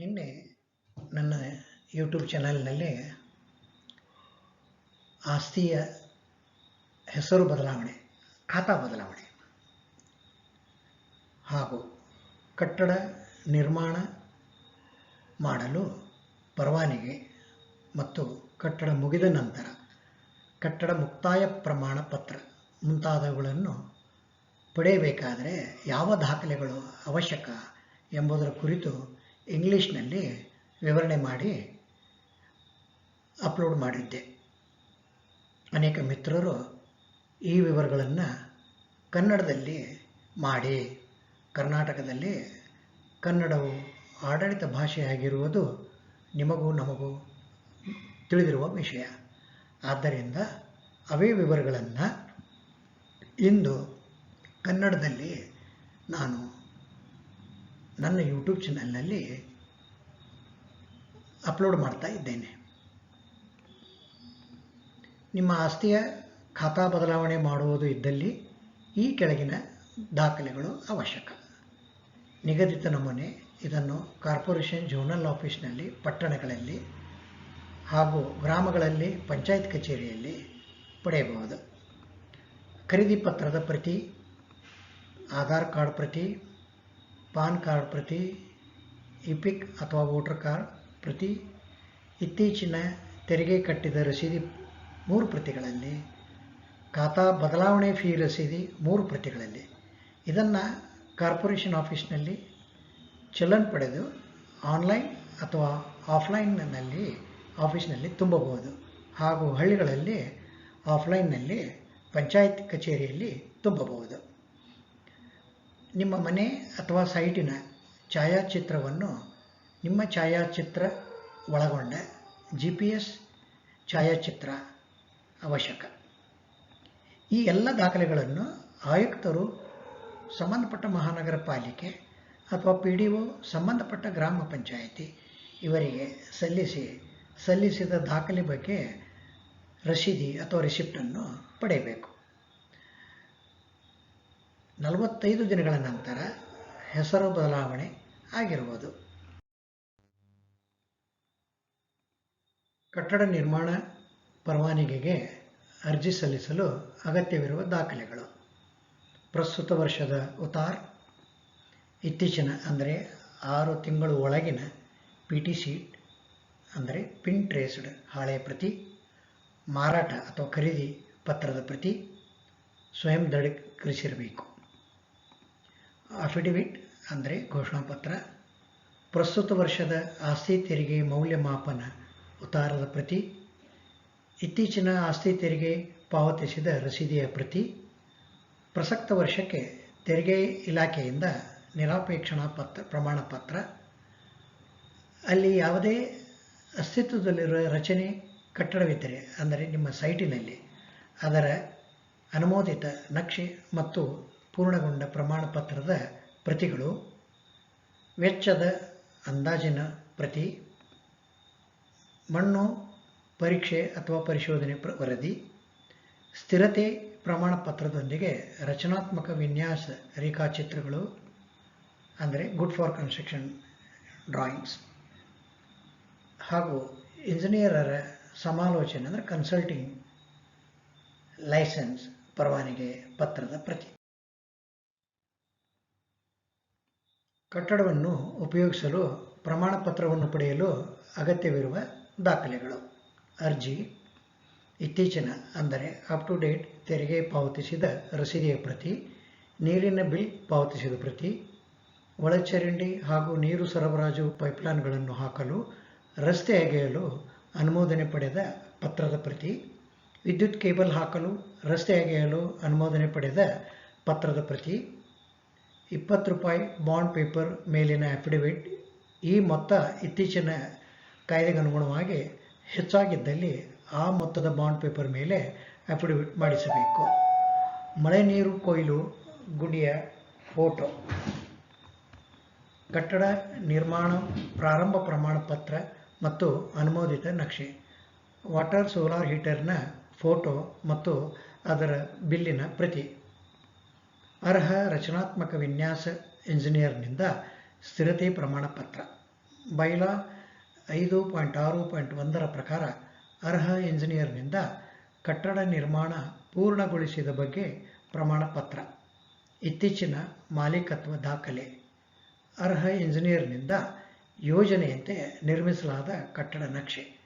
ನಿನ್ನೆ ನನ್ನ ಯೂಟ್ಯೂಬ್ ಚಾನಲ್ನಲ್ಲಿ ಆಸ್ತಿಯ ಹೆಸರು ಬದಲಾವಣೆ, ಖಾತಾ ಬದಲಾವಣೆ ಹಾಗೂ ಕಟ್ಟಡ ನಿರ್ಮಾಣ ಮಾಡಲು ಪರವಾನಿಗೆ ಮತ್ತು ಕಟ್ಟಡ ಮುಗಿದ ನಂತರ ಕಟ್ಟಡ ಮುಕ್ತಾಯ ಪ್ರಮಾಣ ಪತ್ರ ಮುಂತಾದವುಗಳನ್ನು ಪಡೆಯಬೇಕಾದರೆ ಯಾವ ದಾಖಲೆಗಳು ಅವಶ್ಯಕ ಎಂಬುದರ ಕುರಿತು ಇಂಗ್ಲೀಷ್ನಲ್ಲಿ ವಿವರಣೆ ಮಾಡಿ ಅಪ್ಲೋಡ್ ಮಾಡಿದ್ದೆ. ಅನೇಕ ಮಿತ್ರರು ಈ ವಿವರಗಳನ್ನು ಕನ್ನಡದಲ್ಲಿ ಮಾಡಿ, ಕರ್ನಾಟಕದಲ್ಲಿ ಕನ್ನಡವು ಆಡಳಿತ ಭಾಷೆಯಾಗಿರುವುದು ನಿಮಗೂ ನಮಗೂ ತಿಳಿದಿರುವ ವಿಷಯ. ಆದ್ದರಿಂದ ಅವೇ ವಿವರಗಳನ್ನು ಇಂದು ಕನ್ನಡದಲ್ಲಿ ನಾನು ನನ್ನ ಯೂಟ್ಯೂಬ್ ಚಾನಲ್ನಲ್ಲಿ ಅಪ್ಲೋಡ್ ಮಾಡ್ತಾ ಇದ್ದೇನೆ. ನಿಮ್ಮ ಆಸ್ತಿಯ ಖಾತಾ ಬದಲಾವಣೆ ಮಾಡುವುದು ಇದ್ದಲ್ಲಿ ಈ ಕೆಳಗಿನ ದಾಖಲೆಗಳು ಅವಶ್ಯಕ. ನಿಗದಿತ ನಮೂನೆ ಇದನ್ನು ಕಾರ್ಪೊರೇಷನ್ ಝೋನಲ್ ಆಫೀಸ್ನಲ್ಲಿ, ಪಟ್ಟಣಗಳಲ್ಲಿ ಹಾಗೂ ಗ್ರಾಮಗಳಲ್ಲಿ, ಪಂಚಾಯತ್ ಕಚೇರಿಯಲ್ಲಿ ಪಡೆಯಬಹುದು. ಖರೀದಿ ಪತ್ರದ ಪ್ರತಿ, ಆಧಾರ್ ಕಾರ್ಡ್ ಪ್ರತಿ, ಪಾನ್ ಕಾರ್ಡ್ ಪ್ರತಿ ಇಪಿಕ್ ಅಥವಾ ವೋಟರ್ ಕಾರ್ಡ್ ಪ್ರತಿ ಇತ್ತೀಚಿನ ತೆರಿಗೆ ಕಟ್ಟಿದ ರಸೀದಿ ಮೂರು ಪ್ರತಿಗಳಲ್ಲಿ, ಖಾತಾ ಬದಲಾವಣೆ ಫೀ ರಸೀದಿ ಮೂರು ಪ್ರತಿಗಳಲ್ಲಿ. ಇದನ್ನು ಕಾರ್ಪೊರೇಷನ್ ಆಫೀಸ್ನಲ್ಲಿ ಚಲನ್ ಪಡೆದು ಆನ್ಲೈನ್ ಅಥವಾ ಆಫ್ಲೈನ್ನಲ್ಲಿ, ಆಫೀಸ್ನಲ್ಲಿ ತುಂಬಬಹುದು. ಹಾಗೂ ಹಳ್ಳಿಗಳಲ್ಲಿ ಆಫ್ಲೈನ್ನಲ್ಲಿ ಪಂಚಾಯತ್ ಕಚೇರಿಯಲ್ಲಿ ತುಂಬಬಹುದು. ನಿಮ್ಮ ಮನೆ ಅಥವಾ ಸೈಟಿನ ಛಾಯಾಚಿತ್ರವನ್ನು ನಿಮ್ಮ ಛಾಯಾಚಿತ್ರ ಒಳಗೊಂಡ ಜಿ ಪಿ ಎಸ್ ಛಾಯಾಚಿತ್ರ ಅವಶ್ಯಕ. ಈ ಎಲ್ಲ ದಾಖಲೆಗಳನ್ನು ಆಯುಕ್ತರು ಸಂಬಂಧಪಟ್ಟ ಮಹಾನಗರ ಪಾಲಿಕೆ ಅಥವಾ ಪಿ ಡಿ ಒ ಸಂಬಂಧಪಟ್ಟ ಗ್ರಾಮ ಪಂಚಾಯಿತಿ ಇವರಿಗೆ ಸಲ್ಲಿಸಿ ಸಲ್ಲಿಸಿದ ದಾಖಲೆ ಬಗ್ಗೆ ರಸೀದಿ ಅಥವಾ ರಿಸಿಪ್ಟನ್ನು ಪಡೆಯಬೇಕು. ನಲವತ್ತೈದು ದಿನಗಳ ನಂತರ ಹೆಸರು ಬದಲಾವಣೆ ಆಗಿರುವುದು. ಕಟ್ಟಡ ನಿರ್ಮಾಣ ಪರವಾನಿಗೆಗೆ ಅರ್ಜಿ ಸಲ್ಲಿಸಲು ಅಗತ್ಯವಿರುವ ದಾಖಲೆಗಳು. ಪ್ರಸ್ತುತ ವರ್ಷದ ಉತಾರ್ ಇತ್ತೀಚಿನ ಅಂದರೆ ಆರು ತಿಂಗಳು ಒಳಗಿನ ಪಿ ಟಿ ಸೀಟ್ ಅಂದರೆ ಪಿನ್ ಟ್ರೇಸ್ಡ್ ಹಾಳೆಯ ಪ್ರತಿ, ಮಾರಾಟ ಅಥವಾ ಖರೀದಿ ಪತ್ರದ ಪ್ರತಿ ಸ್ವಯಂ ದೃಢೀಕರಿಸಿರಬೇಕು ಅಫಿಡವಿಟ್ ಅಂದರೆ ಘೋಷಣಾ ಪತ್ರ ಪ್ರಸ್ತುತ ವರ್ಷದ ಆಸ್ತಿ ತೆರಿಗೆ ಮೌಲ್ಯಮಾಪನ ಉತ್ತಾರದ ಪ್ರತಿ, ಇತ್ತೀಚಿನ ಆಸ್ತಿ ತೆರಿಗೆ ಪಾವತಿಸಿದ ರಸೀದಿಯ ಪ್ರತಿ, ಪ್ರಸಕ್ತ ವರ್ಷಕ್ಕೆ ತೆರಿಗೆ ಇಲಾಖೆಯಿಂದ ನಿರಾಪೇಕ್ಷಣಾ ಪತ್ರ, ಪ್ರಮಾಣ ಪತ್ರ, ಅಲ್ಲಿ ಯಾವುದೇ ಅಸ್ತಿತ್ವದಲ್ಲಿರುವ ರಚನೆ ಕಟ್ಟಡವಿದ್ದರೆ, ಅಂದರೆ ನಿಮ್ಮ ಸೈಟಿನಲ್ಲಿ ಅದರ ಅನುಮೋದಿತ ನಕ್ಷೆ ಮತ್ತು ಪೂರ್ಣಗೊಂಡ ಪ್ರಮಾಣ ಪತ್ರದ ಪ್ರತಿಗಳು ವೆಚ್ಚದ ಅಂದಾಜಿನ ಪ್ರತಿ ಮಣ್ಣು ಪರೀಕ್ಷೆ ಅಥವಾ ಪರಿಶೋಧನೆ ಪ್ರ ವರದಿ, ಸ್ಥಿರತೆ ಪ್ರಮಾಣ ಪತ್ರದೊಂದಿಗೆ ರಚನಾತ್ಮಕ ವಿನ್ಯಾಸ ರೇಖಾಚಿತ್ರಗಳು, ಅಂದರೆ ಗುಡ್ ಫಾರ್ ಕನ್ಸ್ಟ್ರಕ್ಷನ್ ಡ್ರಾಯಿಂಗ್ಸ್ ಹಾಗೂ ಇಂಜಿನಿಯರರ ಸಮಾಲೋಚನೆ, ಅಂದರೆ ಕನ್ಸಲ್ಟಿಂಗ್ ಲೈಸೆನ್ಸ್ ಪರವಾನಿಗೆ ಪತ್ರದ ಪ್ರತಿ. ಕಟ್ಟಡವನ್ನು ಉಪಯೋಗಿಸಲು ಪ್ರಮಾಣ ಪತ್ರವನ್ನು ಪಡೆಯಲು ಅಗತ್ಯವಿರುವ ದಾಖಲೆಗಳು. ಅರ್ಜಿ ಇತ್ತೀಚಿನ, ಅಂದರೆ ಅಪ್ ಟು ಡೇಟ್ ತೆರಿಗೆ ಪಾವತಿಸಿದ ರಸೀದಿಯ ಪ್ರತಿ, ನೀರಿನ ಬಿಲ್ ಪಾವತಿಸಿದ ಪ್ರತಿ, ಒಳಚರಂಡಿ ಹಾಗೂ ನೀರು ಸರಬರಾಜು ಪೈಪ್ಲೈನ್ಗಳನ್ನು ಹಾಕಲು, ರಸ್ತೆ ಅಗೆಯಲು ಅನುಮೋದನೆ ಪಡೆದ ಪತ್ರದ ಪ್ರತಿ, ವಿದ್ಯುತ್ ಕೇಬಲ್ ಹಾಕಲು ರಸ್ತೆ ಅಗೆಯಲು ಅನುಮೋದನೆ ಪಡೆದ ಪತ್ರದ ಪ್ರತಿ, ಇಪ್ಪತ್ತು ರೂಪಾಯಿ ಬಾಂಡ್ ಪೇಪರ್ ಮೇಲಿನ ಅಫಿಡವಿಟ್ ಈ ಮೊತ್ತ ಇತ್ತೀಚಿನ ಕಾಯ್ದೆಗನುಗುಣವಾಗಿ ಹೆಚ್ಚಾಗಿದ್ದಲ್ಲಿ ಆ ಮೊತ್ತದ ಬಾಂಡ್ ಪೇಪರ್ ಮೇಲೆ ಅಫಿಡವಿಟ್ ಮಾಡಿಸಬೇಕು. ಮಳೆ ನೀರು ಕೊಯ್ಲು ಗುಡಿಯ ಫೋಟೋ. ಕಟ್ಟಡ ನಿರ್ಮಾಣ ಪ್ರಾರಂಭ ಪ್ರಮಾಣ ಪತ್ರ ಮತ್ತು ಅನುಮೋದಿತ ನಕ್ಷೆ. ವಾಟರ್ ಸೋಲಾರ್ ಹೀಟರ್ನ ಫೋಟೋ ಮತ್ತು ಅದರ ಬಿಲ್ಲಿನ ಪ್ರತಿ. ಅರ್ಹ ರಚನಾತ್ಮಕ ವಿನ್ಯಾಸ ಇಂಜಿನಿಯರ್ನಿಂದ ಸ್ಥಿರತೆ ಪ್ರಮಾಣ ಪತ್ರ. ಬೈಲಾ ಐದು ಪಾಯಿಂಟ್ ಆರು ಪಾಯಿಂಟ್ ಒಂದರ ಪ್ರಕಾರ ಅರ್ಹ ಇಂಜಿನಿಯರ್ನಿಂದ ಕಟ್ಟಡ ನಿರ್ಮಾಣ ಪೂರ್ಣಗೊಳಿಸಿದ ಬಗ್ಗೆ ಪ್ರಮಾಣ ಪತ್ರ. ಇತ್ತೀಚಿನ ಮಾಲೀಕತ್ವ ದಾಖಲೆ. ಅರ್ಹ ಇಂಜಿನಿಯರ್ನಿಂದ ಯೋಜನೆಯಂತೆ ನಿರ್ಮಿಸಲಾದ ಕಟ್ಟಡ ನಕ್ಷೆ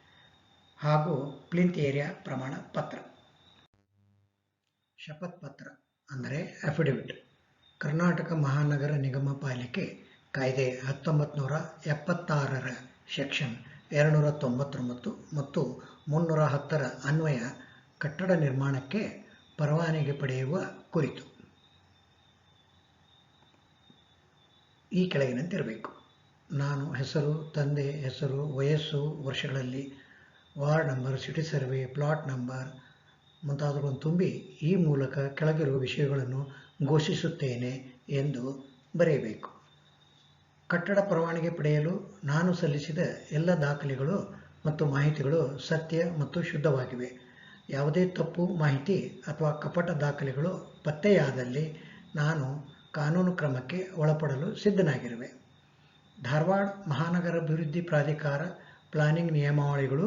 ಹಾಗೂ ಪ್ಲಿಂತ್ ಏರಿಯಾ ಪ್ರಮಾಣ ಪತ್ರ. ಶಪಥ ಪತ್ರ ಅಂದರೆ ಅಫಿಡವಿಟ್. ಕರ್ನಾಟಕ ಮಹಾನಗರ ನಿಗಮ ಪಾಲಿಕೆ ಕಾಯ್ದೆ ಹತ್ತೊಂಬತ್ತು ನೂರ ಎಪ್ಪತ್ತಾರರ ಸೆಕ್ಷನ್ ಎರಡುನೂರ ತೊಂಬತ್ತೊಂಬತ್ತು ಮತ್ತು ಮುನ್ನೂರ ಹತ್ತರ ಅನ್ವಯ ಕಟ್ಟಡ ನಿರ್ಮಾಣಕ್ಕೆ ಪರವಾನಗಿ ಪಡೆಯುವ ಕುರಿತು. ಈ ಕೆಳಗಿನಂತಿರಬೇಕು. ನಾನು ಹೆಸರು, ತಂದೆ ಹೆಸರು, ವಯಸ್ಸು, ವರ್ಷಗಳಲ್ಲಿ ward number, city survey, plot number ಮುಂತಾದವುಗಳನ್ನು ತುಂಬಿ ಈ ಮೂಲಕ ಕೆಳಗಿರುವ ವಿಷಯಗಳನ್ನು ಘೋಷಿಸುತ್ತೇನೆ ಎಂದು ಬರೆಯಬೇಕು. ಕಟ್ಟಡ ಪರವಾನಗಿ ಪಡೆಯಲು ನಾನು ಸಲ್ಲಿಸಿದ ಎಲ್ಲ ದಾಖಲೆಗಳು ಮತ್ತು ಮಾಹಿತಿಗಳು ಸತ್ಯ ಮತ್ತು ಶುದ್ಧವಾಗಿವೆ. ಯಾವುದೇ ತಪ್ಪು ಮಾಹಿತಿ ಅಥವಾ ಕಪಟ ದಾಖಲೆಗಳು ಪತ್ತೆಯಾದಲ್ಲಿ ನಾನು ಕಾನೂನು ಕ್ರಮಕ್ಕೆ ಒಳಪಡಲು ಸಿದ್ಧನಾಗಿರುವೆ. ಧಾರವಾಡ ಮಹಾನಗರ ಅಭಿವೃದ್ಧಿ ಪ್ರಾಧಿಕಾರ ಪ್ಲಾನಿಂಗ್ ನಿಯಮಾವಳಿಗಳು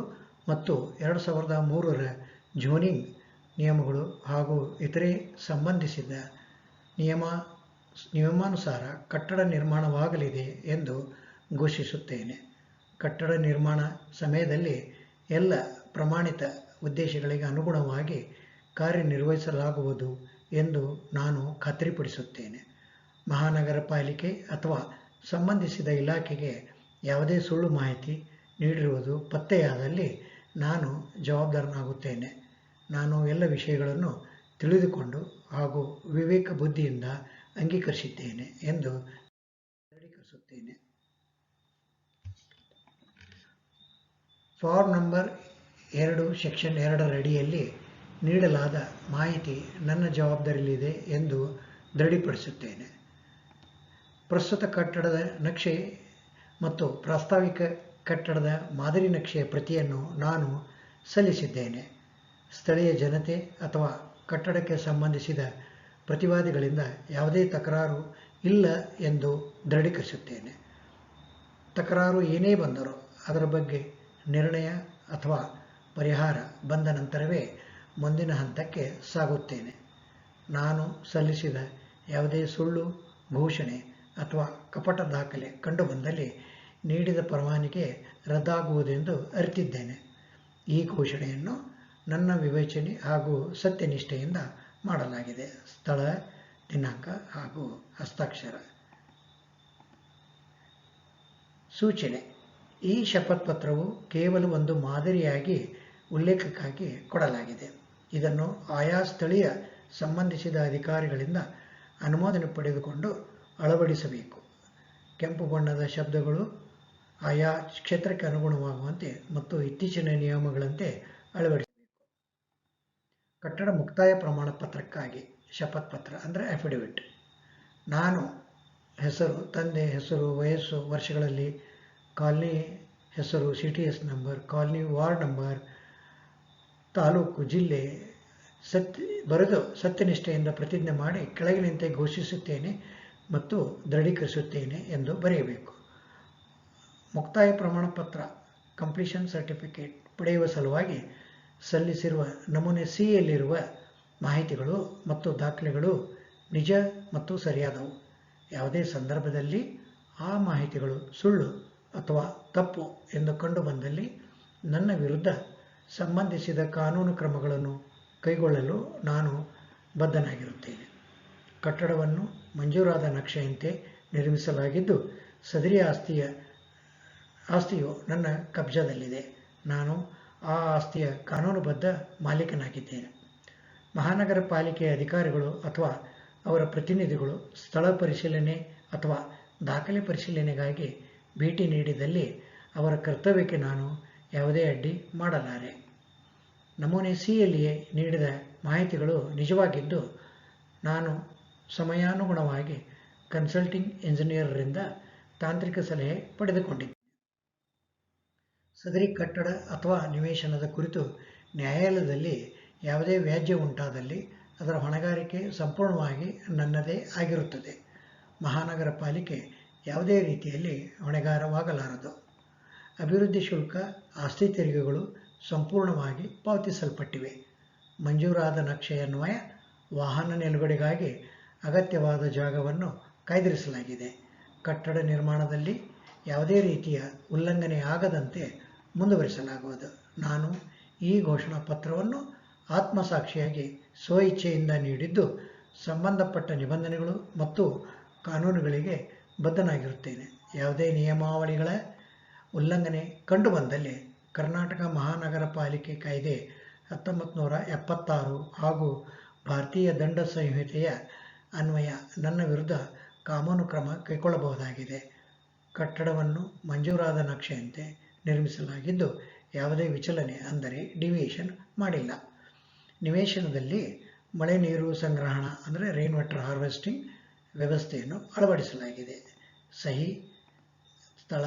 ಮತ್ತು ಎರಡು ಸಾವಿರದ ಮೂರರ ಝೋನಿಂಗ್ ನಿಯಮಗಳು ಹಾಗೂ ಇತರೆ ಸಂಬಂಧಿಸಿದ ನಿಯಮ ನಿಯಮಾನುಸಾರ ಕಟ್ಟಡ ನಿರ್ಮಾಣವಾಗಲಿದೆ ಎಂದು ಘೋಷಿಸುತ್ತೇನೆ. ಕಟ್ಟಡ ನಿರ್ಮಾಣ ಸಮಯದಲ್ಲಿ ಎಲ್ಲ ಪ್ರಮಾಣಿತ ಉದ್ದೇಶಗಳಿಗೆ ಅನುಗುಣವಾಗಿ ಕಾರ್ಯನಿರ್ವಹಿಸಲಾಗುವುದು ಎಂದು ನಾನು ಖಾತ್ರಿಪಡಿಸುತ್ತೇನೆ. ಮಹಾನಗರ ಪಾಲಿಕೆ ಅಥವಾ ಸಂಬಂಧಿಸಿದ ಇಲಾಖೆಗೆ ಯಾವುದೇ ಸುಳ್ಳು ಮಾಹಿತಿ ನೀಡಿರುವುದು ಪತ್ತೆಯಾದಲ್ಲಿ ನಾನು ಜವಾಬ್ದಾರನಾಗುತ್ತೇನೆ. ನಾನು ಎಲ್ಲ ವಿಷಯಗಳನ್ನು ತಿಳಿದುಕೊಂಡು ಹಾಗೂ ವಿವೇಕ ಬುದ್ಧಿಯಿಂದ ಅಂಗೀಕರಿಸಿದ್ದೇನೆ ಎಂದು ದೃಢೀಕರಿಸುತ್ತೇನೆ. ಫಾರ್ಮ್ ನಂಬರ್ ಎರಡು, ಸೆಕ್ಷನ್ ಎರಡರ ಅಡಿಯಲ್ಲಿ ನೀಡಲಾದ ಮಾಹಿತಿ ನನ್ನ ಜವಾಬ್ದಾರಿಯಲ್ಲಿದೆ ಎಂದು ದೃಢೀಪಡಿಸುತ್ತೇನೆ ಪ್ರಸ್ತುತ ಕಟ್ಟಡದ ನಕ್ಷೆ ಮತ್ತು ಪ್ರಾಸ್ತಾವಿಕ ಕಟ್ಟಡದ ಮಾದರಿ ನಕ್ಷೆಯ ಪ್ರತಿಯನ್ನು ನಾನು ಸಲ್ಲಿಸಿದ್ದೇನೆ. ಸ್ಥಳೀಯ ಜನತೆ ಅಥವಾ ಕಟ್ಟಡಕ್ಕೆ ಸಂಬಂಧಿಸಿದ ಪ್ರತಿವಾದಿಗಳಿಂದ ಯಾವುದೇ ತಕರಾರು ಇಲ್ಲ ಎಂದು ದೃಢೀಕರಿಸುತ್ತೇನೆ. ತಕರಾರು ಏನೇ ಬಂದರೂ ಅದರ ಬಗ್ಗೆ ನಿರ್ಣಯ ಅಥವಾ ಪರಿಹಾರ ಬಂದ ನಂತರವೇ ಮುಂದಿನ ಹಂತಕ್ಕೆ ಸಾಗುತ್ತೇನೆ. ನಾನು ಸಲ್ಲಿಸಿದ ಯಾವುದೇ ಸುಳ್ಳು, ಘೋಷಣೆ ಅಥವಾ ಕಪಟ ದಾಖಲೆ ಕಂಡುಬಂದಲ್ಲಿ ನೀಡಿದ ಪರವಾನಿಗೆ ರದ್ದಾಗುವುದೆಂದು ಅರಿತಿದ್ದೇನೆ. ಈ ಘೋಷಣೆಯನ್ನು ನನ್ನ ವಿವೇಚನೆ ಹಾಗೂ ಸತ್ಯನಿಷ್ಠೆಯಿಂದ ಮಾಡಲಾಗಿದೆ. ಸ್ಥಳ, ದಿನಾಂಕ ಹಾಗೂ ಹಸ್ತಾಕ್ಷರ. ಸೂಚನೆ. ಈ ಶಪಥ ಪತ್ರವು ಕೇವಲ ಒಂದು ಮಾದರಿಯಾಗಿ ಉಲ್ಲೇಖಕ್ಕಾಗಿ ಕೊಡಲಾಗಿದೆ. ಇದನ್ನು ಆಯಾ ಸ್ಥಳೀಯ ಸಂಬಂಧಿಸಿದ ಅಧಿಕಾರಿಗಳಿಂದ ಅನುಮೋದನೆ ಪಡೆದುಕೊಂಡು ಅಳವಡಿಸಬೇಕು. ಕೆಂಪು ಬಣ್ಣದ ಶಬ್ದಗಳು ಆಯಾ ಕ್ಷೇತ್ರಕ್ಕೆ ಅನುಗುಣವಾಗುವಂತೆ ಮತ್ತು ಇತ್ತೀಚಿನ ನಿಯಮಗಳಂತೆ ಅಳವಡಿಸಬೇಕು. ಕಟ್ಟಡ ಮುಕ್ತಾಯ ಪ್ರಮಾಣ ಪತ್ರಕ್ಕಾಗಿ ಶಪಥ ಪತ್ರ ಅಂದರೆ ಅಫಿಡವಿಟ್ ನಾನು ಹೆಸರು, ತಂದೆ ಹೆಸರು, ವಯಸ್ಸು, ವರ್ಷಗಳಲ್ಲಿ ಕಾಲನಿ ಹೆಸರು C T S number colony ward number taluk, ಜಿಲ್ಲೆ ಸತ್ಯ, ಬರೆದು ಸತ್ಯನಿಷ್ಠೆಯಿಂದ ಪ್ರತಿಜ್ಞೆ ಮಾಡಿ ಕೆಳಗಿನಂತೆ ಘೋಷಿಸುತ್ತೇನೆ ಮತ್ತು ದೃಢೀಕರಿಸುತ್ತೇನೆ ಎಂದು ಬರೆಯಬೇಕು. ಮುಕ್ತಾಯ ಪ್ರಮಾಣ ಪತ್ರ ಕಂಪ್ಲೀಷನ್ ಸರ್ಟಿಫಿಕೇಟ್ ಪಡೆಯುವ ಸಲುವಾಗಿ ಸಲ್ಲಿಸಿರುವ ನಮೂನೆ ಸಿ ಯಲ್ಲಿರುವ ಮಾಹಿತಿಗಳು ಮತ್ತು ದಾಖಲೆಗಳು ನಿಜ ಮತ್ತು ಸರಿಯಾದವು. ಯಾವುದೇ ಸಂದರ್ಭದಲ್ಲಿ ಆ ಮಾಹಿತಿಗಳು ಸುಳ್ಳು ಅಥವಾ ತಪ್ಪು ಎಂದು ಕಂಡುಬಂದಲ್ಲಿ ನನ್ನ ವಿರುದ್ಧ ಸಂಬಂಧಿಸಿದ ಕಾನೂನು ಕ್ರಮಗಳನ್ನು ಕೈಗೊಳ್ಳಲು ನಾನು ಬದ್ಧನಾಗಿರುತ್ತೇನೆ. ಕಟ್ಟಡವನ್ನು ಮಂಜೂರಾದ ನಕ್ಷೆಯಂತೆ ನಿರ್ಮಿಸಲಾಗಿದ್ದು, ಸದರಿ ಆಸ್ತಿಯ ಆಸ್ತಿಯು ನನ್ನ ಕಬ್ಜದಲ್ಲಿದೆ. ನಾನು ಆ ಆಸ್ತಿಯ ಕಾನೂನುಬದ್ಧ ಮಾಲೀಕನಾಗಿದ್ದೇನೆ. ಮಹಾನಗರ ಪಾಲಿಕೆಯ ಅಧಿಕಾರಿಗಳು ಅಥವಾ ಅವರ ಪ್ರತಿನಿಧಿಗಳು ಸ್ಥಳ ಪರಿಶೀಲನೆ ಅಥವಾ ದಾಖಲೆ ಪರಿಶೀಲನೆಗಾಗಿ ಭೇಟಿ ನೀಡಿದಲ್ಲಿ ಅವರ ಕರ್ತವ್ಯಕ್ಕೆ ನಾನು ಯಾವುದೇ ಅಡ್ಡಿ ಮಾಡಲಾರೆ. ನಮೂನೆ ಸಿಯಲ್ಲಿಯೇ ನೀಡಿದ ಮಾಹಿತಿಗಳು ನಿಜವಾಗಿದ್ದು, ನಾನು ಸಮಯಾನುಗುಣವಾಗಿ ಕನ್ಸಲ್ಟಿಂಗ್ ಇಂಜಿನಿಯರರಿಂದ ತಾಂತ್ರಿಕ ಸಲಹೆ ಪಡೆದುಕೊಂಡಿದ್ದೆ ಸದರಿ ಕಟ್ಟಡ ಅಥವಾ ನಿವೇಶನದ ಕುರಿತು ನ್ಯಾಯಾಲಯದಲ್ಲಿ ಯಾವುದೇ ವ್ಯಾಜ್ಯ ಉಂಟಾದಲ್ಲಿ ಅದರ ಹೊಣೆಗಾರಿಕೆ ಸಂಪೂರ್ಣವಾಗಿ ನನ್ನದೇ ಆಗಿರುತ್ತದೆ. ಮಹಾನಗರ ಪಾಲಿಕೆ ಯಾವುದೇ ರೀತಿಯಲ್ಲಿ ಹೊಣೆಗಾರವಾಗಲಾರದು. ಅಭಿವೃದ್ಧಿ ಶುಲ್ಕ, ಆಸ್ತಿ ತೆರಿಗೆಗಳು ಸಂಪೂರ್ಣವಾಗಿ ಪಾವತಿಸಲ್ಪಟ್ಟಿವೆ. ಮಂಜೂರಾದ ನಕ್ಷೆಯನ್ವಯ ವಾಹನ ನಿಲುಗಡೆಗಾಗಿ ಅಗತ್ಯವಾದ ಜಾಗವನ್ನು ಕಾಯ್ದಿರಿಸಲಾಗಿದೆ. ಕಟ್ಟಡ ನಿರ್ಮಾಣದಲ್ಲಿ ಯಾವುದೇ ರೀತಿಯ ಉಲ್ಲಂಘನೆ ಆಗದಂತೆ ಮುಂದುವರಿಸಲಾಗುವುದು. ನಾನು ಈ ಘೋಷಣಾ ಪತ್ರವನ್ನು ಆತ್ಮಸಾಕ್ಷಿಯಾಗಿ ಸ್ವಇಚ್ಛೆಯಿಂದ ನೀಡಿದ್ದು ಸಂಬಂಧಪಟ್ಟ ನಿಬಂಧನೆಗಳು ಮತ್ತು ಕಾನೂನುಗಳಿಗೆ ಬದ್ಧನಾಗಿರುತ್ತೇನೆ. ಯಾವುದೇ ನಿಯಮಾವಳಿಗಳ ಉಲ್ಲಂಘನೆ ಕಂಡುಬಂದಲ್ಲಿ ಕರ್ನಾಟಕ ಮಹಾನಗರ ಪಾಲಿಕೆ ಕಾಯ್ದೆ ಹತ್ತೊಂಬತ್ತು ಎಪ್ಪತ್ತಾರು ಹಾಗೂ ಭಾರತೀಯ ದಂಡ ಸಂಹಿತೆಯ ಅನ್ವಯ ನನ್ನ ವಿರುದ್ಧ ಕಾನೂನು ಕ್ರಮ ಕೈಗೊಳ್ಳಬಹುದಾಗಿದೆ. ಕಟ್ಟಡವನ್ನು ಮಂಜೂರಾದ ನಕ್ಷೆಯಂತೆ ನಿರ್ಮಿಸಲಾಗಿದ್ದು ಯಾವುದೇ ವಿಚಲನೆ ಅಂದರೆ ಡಿವಿಯೇಷನ್ ಮಾಡಿಲ್ಲ. ನಿವೇಶನದಲ್ಲಿ ಮಳೆ ನೀರು ಸಂಗ್ರಹಣ ಅಂದರೆ ರೈನ್ ವಾಟರ್ ಹಾರ್ವೆಸ್ಟಿಂಗ್ ವ್ಯವಸ್ಥೆಯನ್ನು ಅಳವಡಿಸಲಾಗಿದೆ. ಸಹಿ, ಸ್ಥಳ,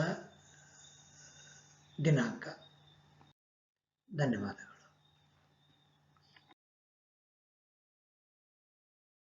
ದಿನಾಂಕ. ಧನ್ಯವಾದಗಳು.